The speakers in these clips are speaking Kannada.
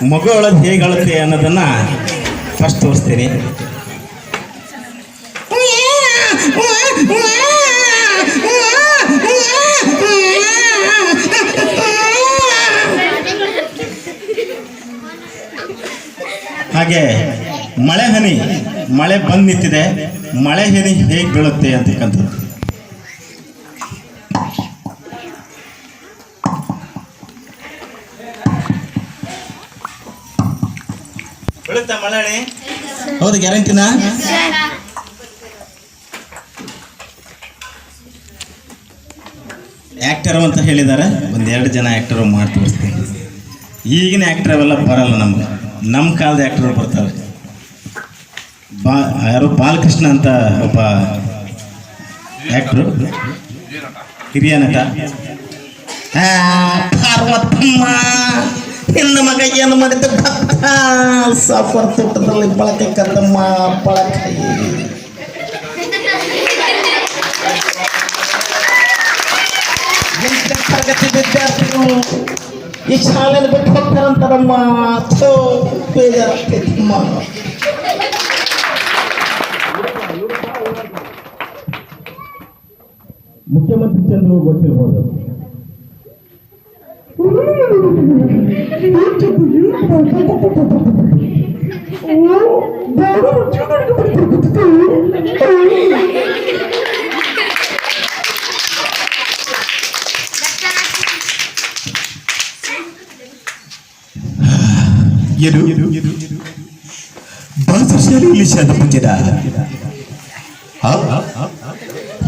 ಮಗು ಒಳಗೆ ಹೇಗೆ ಅನ್ನೋದನ್ನ ಫಸ್ಟ್ ತೋರಿಸ್ತೀನಿ. ಹಾಗೆ ಮಳೆ ಹನಿ, ಮಳೆ ಬಂದು ನಿಂತಿದೆ. ಮಳೆ ಹನಿ ಹೇಗೆ ಬೀಳುತ್ತೆ ಅಂತಕ್ಕಂಥದ್ದು. ಬೀಳುತ್ತಾ ಹೌದು, ಗ್ಯಾರಂಟಿನಾ? ಅಂತ ಹೇಳಿದ್ದಾರೆ ಒಂದೆರಡು ಜನ ಆ್ಯಕ್ಟರು ಮಾಡಿ ತೋರಿಸ್ತೀನಿ. ಈಗಿನ ಆ್ಯಕ್ಟರ್ ಅವೆಲ್ಲ ಬರಲ್ಲ ನಮ್ಗೆ. ನಮ್ಮ ಕಾಲದ ಆ್ಯಕ್ಟರ್ ಬರ್ತಾರೆ. ಬಾ, ಯಾರು? ಬಾಲಕೃಷ್ಣ ಅಂತ ಒಬ್ಬ ಆ್ಯಕ್ಟ್ರು ಹಿರಿಯ ನಟ. ಪಾರ್ವತಮ್ಮ ನಿನ್ನ ಮಗ ಏನು ಮಾಡಿದ ಭಕ್ತ ಸಾಫರ್ ತೋಟದಲ್ಲಿ ಬಳಕೆ ಕದ್ದಮ್ಮ ಬಳಕೆ ಎಂಟನೇ ತರಗತಿ ವಿದ್ಯಾರ್ಥಿಗಳು ಈ ಶಾಲೆಯನ್ನು ಬಿಟ್ಟು ಹೋಗ್ತಾರಂತಾರಮ್ಮ ಥೋ ಬೇಜಾರಾಗ್ತೈತಮ್ಮ ಮುಖ್ಯಮಂತ್ರಿ ಚಂದ್ರು ಗೊತ್ತಿರ್ಬೋದು ಏನು ಭಾಷಾಶಾಲೆಯಲ್ಲಿ ಶಾದ ಪಂಜರ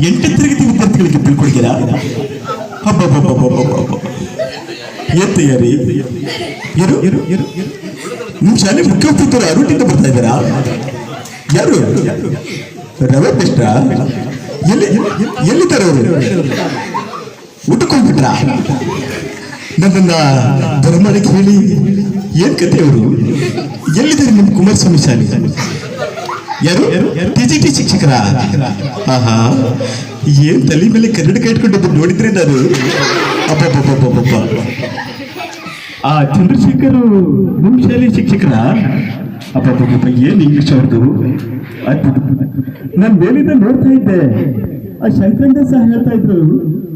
ಎಂಟನೇ ತರಗತಿ ವಿದ್ಯಾರ್ಥಿಗಳಿಗೆ ಏನ್ ತಯಾರಿ ಏನು ನಿಮ್ಮ ಶಾಲೆ ಮುಖ್ಯೋಪಸ್ಥರು ಅರುಟಿಂದ ಬರ್ತಾ ಇದ್ದಾರಾ? ಯಾರು? ರವೆ ಬೆಸ್ಟ ಎಲ್ಲಿ ಎಲ್ಲಿದ್ದಾರೆ ಅವರು ಊಟಕ್ಕೆ ಹೋಗ್ಬಿಟ್ರಾ ನನ್ನನ್ನ ಧರ್ಮಕ್ಕೆ ಹೇಳಿ ಏನ್ ಕತೆ ಅವರು ಎಲ್ಲಿದ್ದಾರೆ ನಿಮ್ಮ ಕುಮಾರಸ್ವಾಮಿ ಶಾಲೆ? ಯಾರು? ಟಿ ಜಿ ಟಿ ಶಿಕ್ಷಕರ? ಆಹಾ. ಏನ್ ತಲೆ ಮೇಲೆ ಕನ್ನಡಕ ಇಟ್ಕೊಂಡಿದ್ದು ನೋಡಿದ್ರೆ ನಾನು? ಅಪ್ಪ ಆ ಚಂದ್ರಶೇಖರ್ ನಿಮ್ಮ ಶಾಲೆ ಶಿಕ್ಷಕರ ಅಬ್ಬಬ್ಬಬ್ಬ ಏನ್ ಇಂಗ್ಲಿಷ್ ಅವ್ರದ್ದು ನಾನು ಮೇಲಿಂದ ನೋಡ್ತಾ ಇದ್ದೆ. ಆ ಶಂಕರಂಗ ಸಹ ಹೇಳ್ತಾ ಇದ್ರು.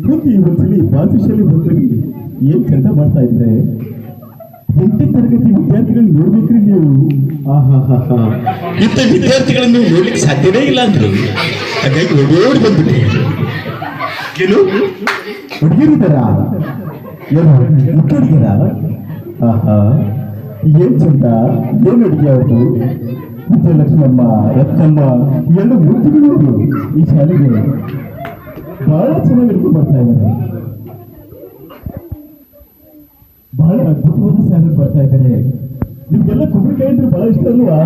ಹೋಗಿ ಒಂದ್ಸಲಿ ಭಾಷಾಶಾಲೆ ಹೋಗಿ ಏನ್ ಚಂದ ಮಾಡ್ತಾ ಇದ್ರೆ? ಎಂಟನೇ ತರಗತಿ ವಿದ್ಯಾರ್ಥಿಗಳನ್ನ ನೋಡ್ಬೇಕ್ರಿ ನೀವು. ಇಂಥ ವಿದ್ಯಾರ್ಥಿಗಳನ್ನು ನೋಡ್ಲಿಕ್ಕೆ ಸಾಧ್ಯವೇ ಇಲ್ಲ ಅಂದ್ರು. ಹಾಗಾಗಿ ಓಡೋಡಿ ಬಂದ್ಬಿಟ್ಟೆ. ಏನು? ಹುಡುಗಿರಿದಾರ ಏನು? ಹುಡುಗಿರ ಆಹಾ ಏನ್ ಚಂದ? ಏನ್ ಅಡುಗೆ ಅವರು ವಿಜಯಲಕ್ಷ್ಮಮ್ಮ ರತ್ನಮ್ಮ ಎಲ್ಲ ಮೂರ್ತಿಗಳು ಈ ಶಾಲೆಗೆ. ಬಹಳ ಚೆನ್ನಾಗಿ ಬರ್ತಾ ಇದ್ದಾರೆ. ಬಹಳ ಅದ್ಭುತವಾದ ಸ್ಯಾಲರಿ ಬರ್ತಾ ಇದ್ದಾರೆ ನಿಮ್ಗೆಲ್ಲ ಕುಂಬಳಕಾಯಿ ಅಂದ್ರೆ ಬಹಳ ಇಷ್ಟ ಅಲ್ವಾ?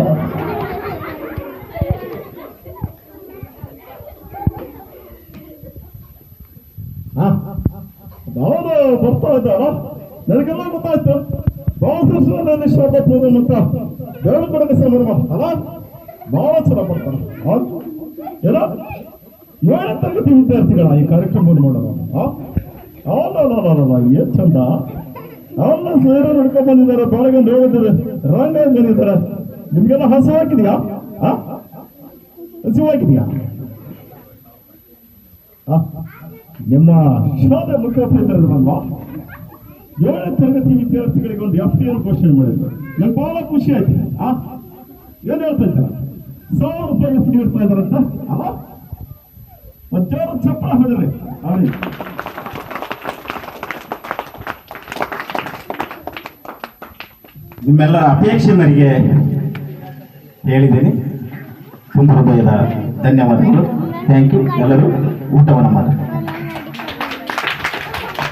ನಾನು ಬರ್ತಾ ಇದ್ದಾರ ನನಗೆಲ್ಲ ಗೊತ್ತಾಯ್ತು. ಬಾಲಕೃಷ್ಣ ನನ್ನ ಶಾಪ ಪೂರ್ವ ಅಂತ. ಹೇಳ್ಕೊಡಕ್ಕೆ ಸಂಭ್ರಮ ಅಲ್ಲ? ಬಹಳ ಚೆನ್ನಾಗಿ ಬರ್ತಾನೆ ಎಲ್ಲ ಏಳನೇ ತರಗತಿ ವಿದ್ಯಾರ್ಥಿಗಳ ಈ ಕಾರ್ಯಕ್ರಮವನ್ನು ಮಾಡೋಣ ಏನ್ ಚಂದ? ಅವನ್ನ ಸೇರ ನಡ್ಕೊಂಡ್ ಬಂದಿದ್ದಾರೆ ಬೆಳಗ್ಗೆ ನೋಡಿದ್ರೆ ರಂಗ ಬಂದಿದ್ದಾರೆ. ನಿಮ್ಗೆಲ್ಲ ಹಸಿವಾಗಿದೆಯಾ ಹಸಿವಾಗಿದೆಯಾ ಹಾಕಿದ್ಯಾ? ನಿಮ್ಮ ಶಾಲೆ ಮುಖ್ಯಮಂತ್ರಿ ಏಳನೇ ತರಗತಿ ವಿದ್ಯಾರ್ಥಿಗಳಿಗೆ ಒಂದು ಎಫ್ ಟಿ ಎಲ್ ಕ್ವಶನ್ ಮಾಡಿದ್ರು. ನಂಗೆ ಬಹಳ ಖುಷಿ ಆಯ್ತು. ಆ? ಏನ್ ಹೇಳ್ತಾ ಇದ್ದಾರೆ? ಸಾವಿರ ರೂಪಾಯಿ ಇಡ್ತಾ ಇದಾರಂತ ಅಲ್ಲ? ಜೋರ ಚಪ್ಪಳ ಹೊಡ್ರಿ ನಿಮ್ಮೆಲ್ಲರ ಅಪೇಕ್ಷೆ ನನಗೆ ಹೇಳಿದ್ದೀನಿ. ತುಂಬ ಹೃದಯದ ಧನ್ಯವಾದಗಳು. ಥ್ಯಾಂಕ್ ಯು ಎಲ್ಲರೂ ಊಟವನ್ನು ಮಾಡಿ.